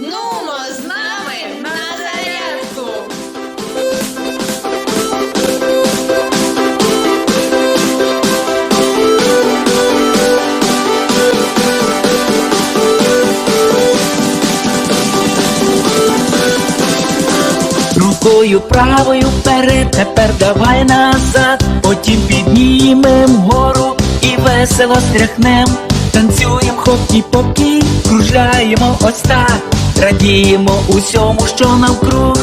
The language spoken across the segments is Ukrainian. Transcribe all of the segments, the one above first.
Нумо з нами на зарядку! Рукою правою вперед, тепер давай назад, потім піднімем гору і весело стряхнем, танцюємо хоп і поки, кружаємо ось так радіємо усьому, що навкруг.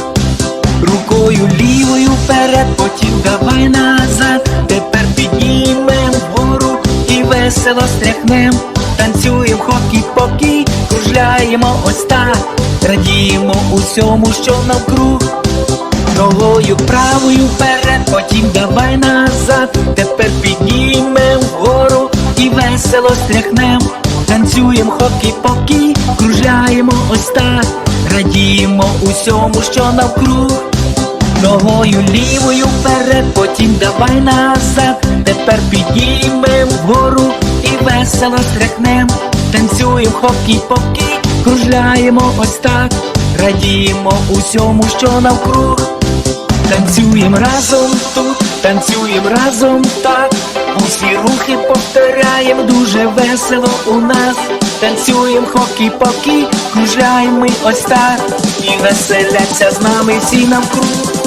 Рукою лівою вперед, потім давай назад, тепер піднімем вгору і весело стряхнем. Танцюєм хокі-покі, кружляємо ось так, радіємо усьому, що навкруг. Ногою правою вперед, потім давай назад, тепер піднімем вгору і весело стряхнем. Танцюєм хокі-покі, кружляємо ось так, радіємо усьому, що навкруг. Ногою лівою вперед, потім давай назад, тепер піднімем вгору і весело стряхнем. Танцюєм хокі-покі, кружляємо ось так, радіємо усьому, що навкруг. Танцюєм разом тут, танцюєм разом так. Усі рухи повторяємо дуже весело у нас. Танцюєм хокі-покі, кружляємо ми ось так. І веселяться з нами всі навкруг.